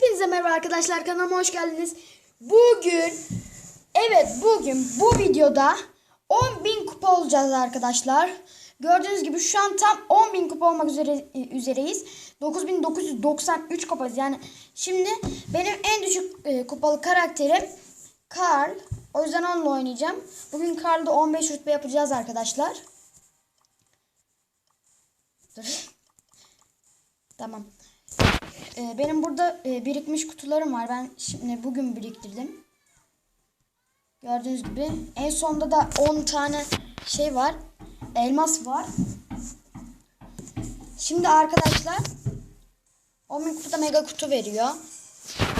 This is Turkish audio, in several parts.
Hepinize merhaba arkadaşlar kanalıma hoş geldiniz. Bugün evet bugün bu videoda 10.000 kupa olacağız arkadaşlar. Gördüğünüz gibi şu an tam 10.000 kupa olmak üzere e, üzereyiz. 9.993 kupayız yani. Şimdi benim en düşük e, kupalı karakterim Karl. O yüzden onunla oynayacağım. Bugün Karl'da 15 rütbe yapacağız arkadaşlar. Dur. Tamam. Ee, benim burada e, birikmiş kutularım var. Ben şimdi bugün biriktirdim. Gördüğünüz gibi. En sonda da 10 tane şey var. Elmas var. Şimdi arkadaşlar 10.000 kutuda mega kutu veriyor.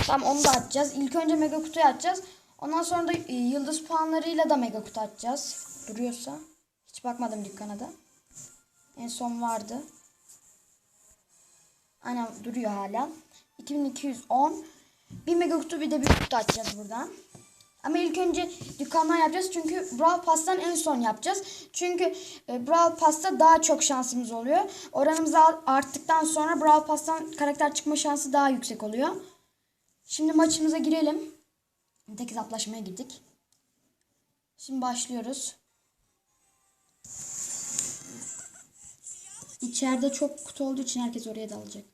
Tamam onu da açacağız. İlk önce mega kutuyu açacağız. Ondan sonra da e, yıldız puanlarıyla da mega kutu açacağız. Duruyorsa. Hiç bakmadım dükkana da. En son vardı. Aynen duruyor hala. 2210. Bir mega bir de bir kutu açacağız buradan. Ama ilk önce dükkandan yapacağız. Çünkü Brawl Pass'tan en son yapacağız. Çünkü e, Brawl Pass'ta daha çok şansımız oluyor. Oranımız arttıktan sonra Brawl Pass'tan karakter çıkma şansı daha yüksek oluyor. Şimdi maçımıza girelim. Tek hesaplaşmaya girdik. Şimdi başlıyoruz. İçeride çok kutu olduğu için herkes oraya dalacak.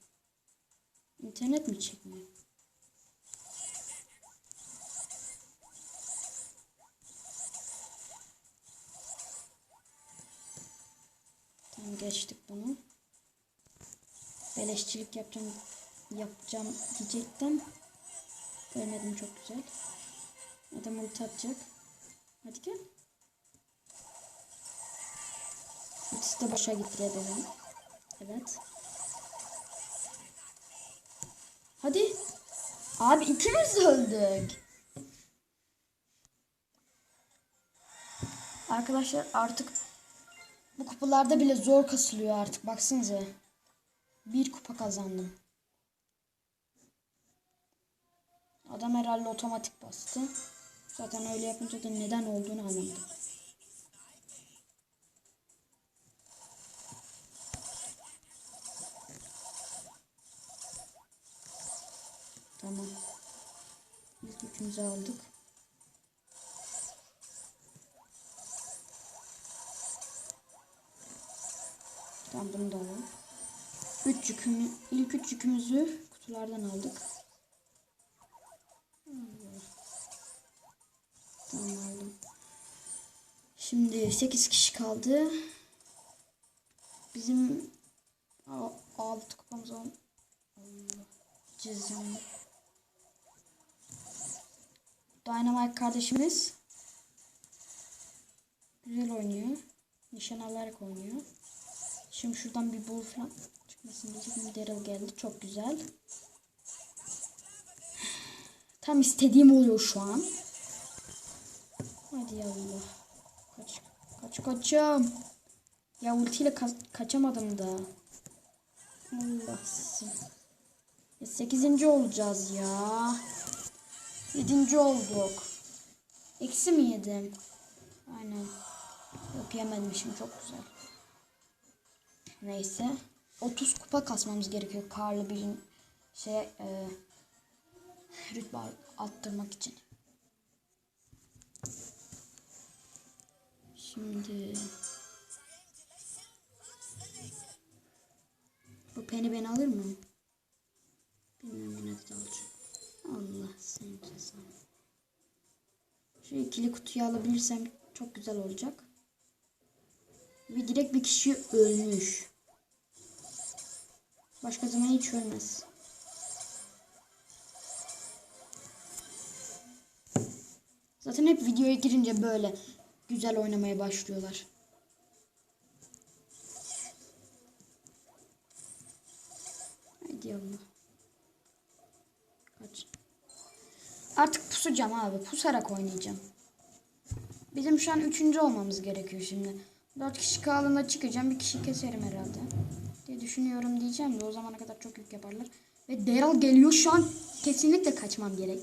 İnternet mi çekmiyor? Tamam geçtik bunu. Beleşçilik yapacağım yapacağım diyecektim. Görmedim çok güzel. Adam ulti atacak. Hadi gel. İkisi de boşa. Evet. Hadi. Abi ikimiz öldük. Arkadaşlar artık bu kupalarda bile zor kasılıyor artık. Baksanıza. Bir kupa kazandım. Adam herhalde otomatik bastı. Zaten öyle yapınca da neden olduğunu anlamadım. Tamam. Biz yükümüzü aldık. Tamam bunu da alalım. Üç yükümü, ilk üç yükümüzü kutulardan aldık. Tamam aldım. Şimdi 8 kişi kaldı. Bizim 6 kupamız on. Allah. Dynamite kardeşimiz güzel oynuyor. Nişan alarak oynuyor. Şimdi şuradan bir bul falan çıkmasın diyecektim. Daryl geldi. Çok güzel. Tam istediğim oluyor şu an. Hadi ya Allah. Kaç. Kaç kaçım. Ya ultiyle ka- kaçamadım da. Allah sizi. Ya sekizinci olacağız ya. Yedinci olduk. Eksi mi yedim? Aynen. Yok yememişim çok güzel. Neyse. 30 kupa kasmamız gerekiyor. Karlı bir şey e, rütbe attırmak için. Şimdi bu peni ben alır mı? Bilmiyorum yine de alacağım. Allah seni cezanı. Şu kutuyu alabilirsem çok güzel olacak. Ve direkt bir kişi ölmüş. Başka zaman hiç ölmez. Zaten hep videoya girince böyle güzel oynamaya başlıyorlar. Haydi Allah. Kaç. Artık pusacağım abi. Pusarak oynayacağım. Bizim şu an üçüncü olmamız gerekiyor şimdi. Dört kişi kaldığında çıkacağım. Bir kişi keserim herhalde. Diye düşünüyorum diyeceğim de o zamana kadar çok yük yaparlar. Ve Daryl geliyor şu an. Kesinlikle kaçmam gerek.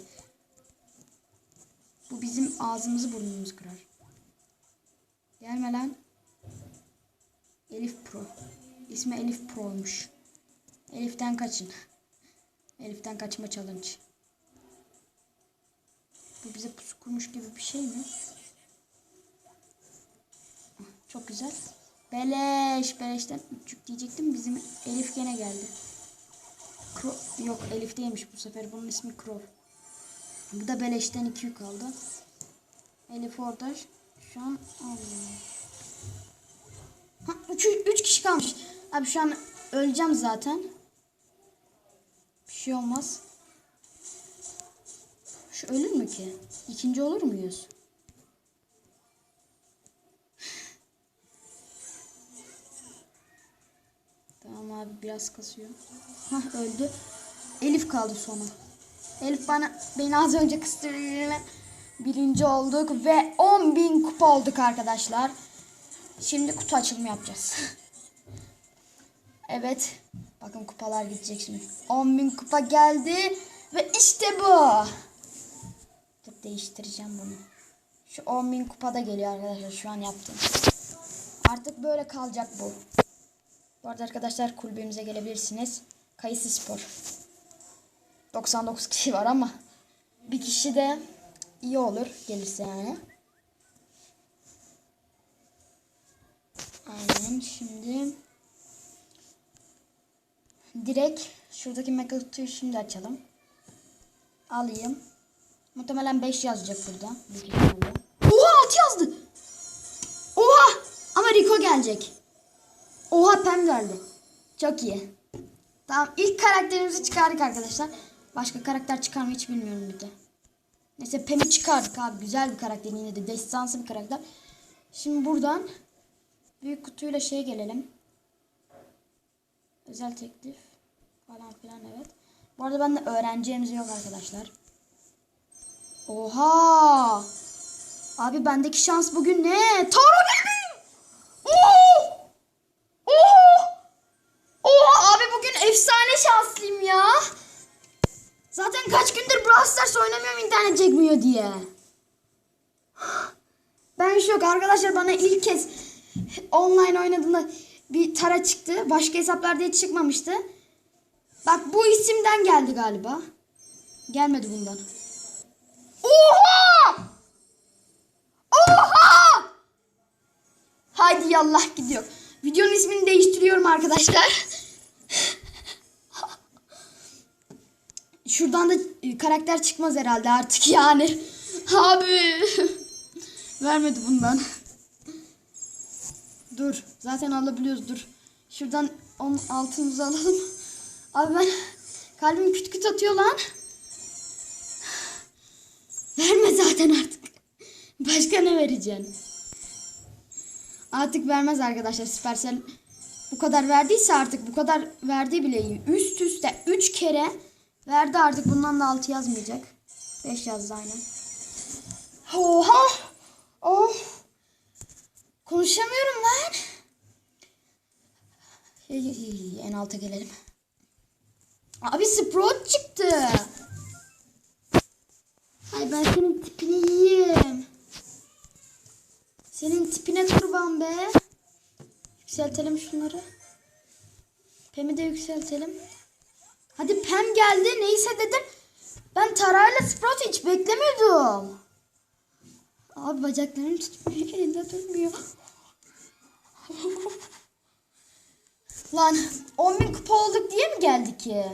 Bu bizim ağzımızı burnumuzu kırar. Gelme lan. Elif Pro. İsmi Elif Pro'ymuş. Elif'ten kaçın. Elif'ten kaçma challenge. Bu bize pusu kurmuş gibi bir şey mi? Çok güzel. Beleş. Beleşten üçlük diyecektim. Bizim Elif gene geldi. Kro- Yok Elif değilmiş bu sefer. Bunun ismi Crow. Bu da beleşten iki yük aldı. Elif orada. Şu an. Ha, üç, üç kişi kalmış. Abi şu an öleceğim zaten. Bir şey olmaz. Şu ölür mü ki? İkinci olur muyuz? Biraz kasıyor. Hah öldü. Elif kaldı sona. Elif bana beni az önce kıstırdığıyla birinci olduk ve 10.000 kupa olduk arkadaşlar. Şimdi kutu açılımı yapacağız. evet. Bakın kupalar gidecek şimdi. 10.000 kupa geldi ve işte bu. Dur değiştireceğim bunu. Şu 10.000 kupa da geliyor arkadaşlar şu an yaptım. Artık böyle kalacak bu. Bu arada arkadaşlar kulübemize gelebilirsiniz. Kayısı Spor. 99 kişi var ama bir kişi de iyi olur gelirse yani. Aynen şimdi direkt şuradaki mega şimdi açalım. Alayım. Muhtemelen 5 yazacak burada. Oha 6 yazdı. Oha ama Rico gelecek. Oha Pem geldi. Çok iyi. Tamam ilk karakterimizi çıkardık arkadaşlar. Başka karakter çıkar mı hiç bilmiyorum bir de. Neyse Pem'i çıkardık abi. Güzel bir karakter yine de destansı bir karakter. Şimdi buradan büyük kutuyla şeye gelelim. Özel teklif falan filan evet. Bu arada bende öğreneceğimiz yok arkadaşlar. Oha! Abi bendeki şans bugün ne? Taro geldi! Oo! Oo! Oha abi bugün efsane şanslıyım ya. Zaten kaç gündür Brawl Stars oynamıyorum internet çekmiyor diye. Ben şok arkadaşlar bana ilk kez online oynadığımda bir tara çıktı. Başka hesaplarda hiç çıkmamıştı. Bak bu isimden geldi galiba. Gelmedi bundan. Oha! Oha! Haydi yallah gidiyor. Videonun ismini değiştiriyorum arkadaşlar. Şuradan da e, karakter çıkmaz herhalde artık yani. Abi. Vermedi bundan. Dur. Zaten alabiliyoruz dur. Şuradan on altımızı alalım. Abi ben kalbim küt küt atıyor lan. Verme zaten artık. Başka ne vereceksin? Artık vermez arkadaşlar Supercell. Bu kadar verdiyse artık bu kadar verdiği bile iyi. Üst üste 3 kere verdi artık bundan da 6 yazmayacak. 5 yazdı aynen. Oha! Oh! Konuşamıyorum lan. En alta gelelim. Abi Sprout çıktı. Ay ben senin tipini yiyeyim. Senin tipine kurban be. Yükseltelim şunları. Pem'i de yükseltelim. Hadi Pem geldi. Neyse dedim. Ben Tara'yla Sprout hiç beklemiyordum. Abi bacaklarım tutmuyor. Elinde tutmuyor. Lan 10.000 kupa olduk diye mi geldi ki?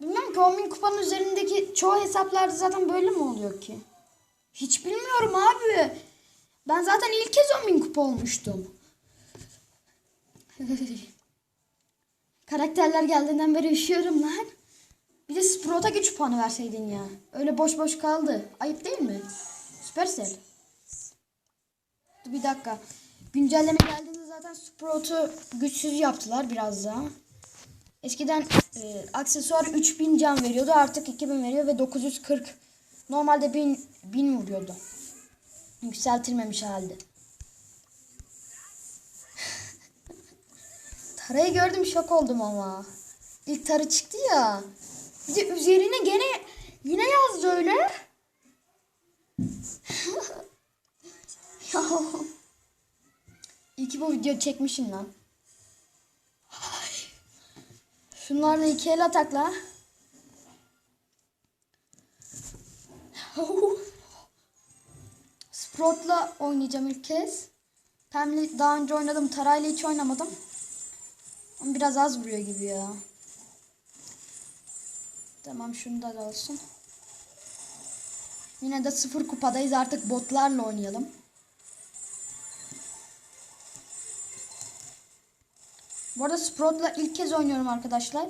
Bilmiyorum ki 10.000 kupanın üzerindeki çoğu hesaplarda zaten böyle mi oluyor ki? Hiç bilmiyorum abi. Ben zaten ilk kez 10.000 kupa olmuştum. Karakterler geldiğinden beri üşüyorum lan. Bir de Sprout'a güç puanı verseydin ya. Öyle boş boş kaldı. Ayıp değil mi? Supercell. Dur bir dakika. Güncelleme geldiğinde zaten Sprout'u güçsüz yaptılar biraz daha. Eskiden e, aksesuar 3000 can veriyordu. Artık 2000 veriyor ve 940. Normalde 1000, 1000 vuruyordu. Yükseltilmemiş halde. Tarayı gördüm şok oldum ama. İlk tarı çıktı ya. Bir de üzerine gene yine yazdı öyle. İyi ki bu video çekmişim lan. Şunlarla iki el atakla. Sprout'la oynayacağım ilk kez. Pemli daha önce oynadım. Tarayla hiç oynamadım. Biraz az vuruyor gibi ya. Tamam şunda da olsun. Yine de sıfır kupadayız. Artık botlarla oynayalım. Bu arada Sprout'la ilk kez oynuyorum arkadaşlar.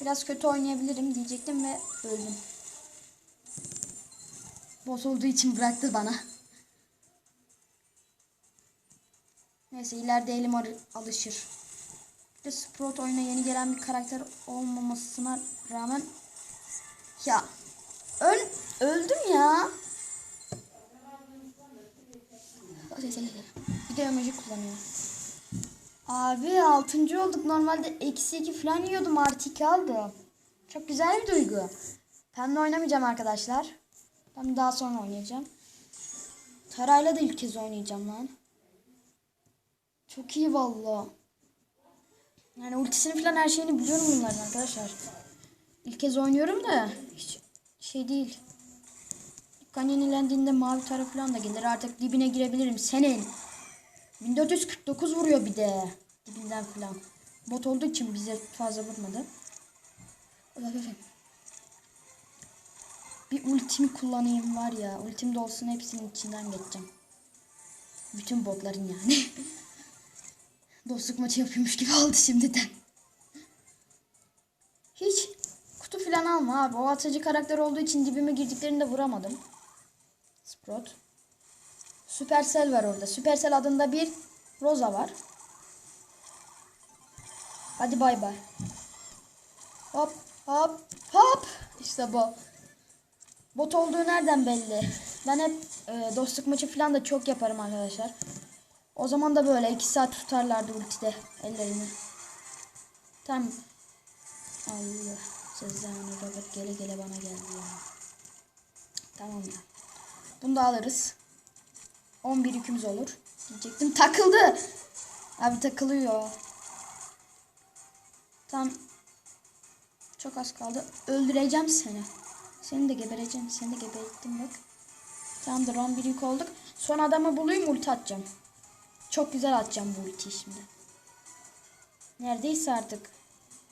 Biraz kötü oynayabilirim diyecektim ve öldüm. Boss olduğu için bıraktı bana. Neyse ileride elim alışır. De Sprout oyuna yeni gelen bir karakter olmamasına rağmen ya öl öldüm ya. Bir de emoji kullanıyor. Abi 6. olduk. Normalde eksi 2 falan yiyordum. Artı 2 aldım. Çok güzel bir duygu. Pemle oynamayacağım arkadaşlar. Ben daha sonra oynayacağım. Tarayla da ilk kez oynayacağım lan. Çok iyi valla. Yani ultisini falan her şeyini biliyorum bunların arkadaşlar. İlk kez oynuyorum da hiç şey değil. Dükkan yenilendiğinde mavi tara falan da gelir. Artık dibine girebilirim. Senin. 1449 vuruyor bir de. Dibinden falan. Bot olduğu için bize fazla vurmadı. Bir ultimi kullanayım var ya. Ultim de olsun hepsinin içinden geçeceğim. Bütün botların yani. Dostluk maçı yapıyormuş gibi oldu şimdiden. Hiç kutu falan alma abi. O atıcı karakter olduğu için dibime girdiklerinde vuramadım. Sprout. Supercell var orada. Supercell adında bir Rosa var. Hadi bay bay. Hop hop hop. İşte bu. Bot olduğu nereden belli? Ben hep e, dostluk maçı falan da çok yaparım arkadaşlar. O zaman da böyle 2 saat tutarlardı ultide ellerini. Tam Allah cezanı Robert gele gele bana geldi ya. Tamam ya. Bunu da alırız. 11 yükümüz olur. Diyecektim. Takıldı. Abi takılıyor. Tam çok az kaldı. Öldüreceğim seni. Seni de gebereceğim. Seni de geberttim bak. Tamamdır 11 yük olduk. Son adamı bulayım ulti atacağım. Çok güzel atacağım bu ultiyi şimdi. Neredeyse artık.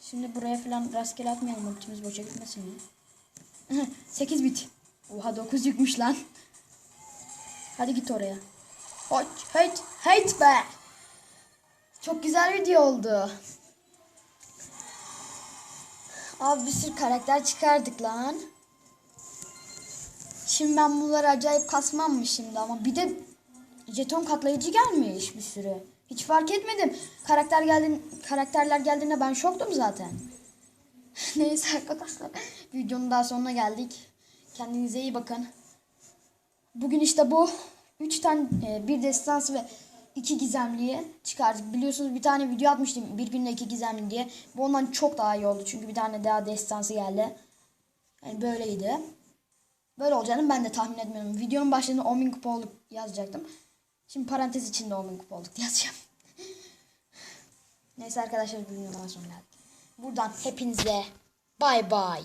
Şimdi buraya falan rastgele atmayalım ultimiz boşa gitmesin ya. 8 bit. Oha 9 yükmüş lan. Hadi git oraya. Hate, hate, hate be. Çok güzel video oldu. Abi bir sürü karakter çıkardık lan. Şimdi ben bunları acayip kasmam mı şimdi ama bir de jeton katlayıcı gelmiş bir sürü. Hiç fark etmedim. Karakter geldi, karakterler geldiğinde ben şoktum zaten. Neyse arkadaşlar. Videonun daha sonuna geldik. Kendinize iyi bakın. Bugün işte bu 3 tane e, bir destansı ve iki gizemliye çıkardık. Biliyorsunuz bir tane video atmıştım bir günde iki gizemli diye. Bu ondan çok daha iyi oldu çünkü bir tane daha destansı geldi. Yani böyleydi. Böyle olacağını ben de tahmin etmiyorum. Videonun başlığında 10.000 kupa olduk yazacaktım. Şimdi parantez içinde 10.000 kupa olduk yazacağım. Neyse arkadaşlar bir videodan sonra geldik. Buradan hepinize bay bay.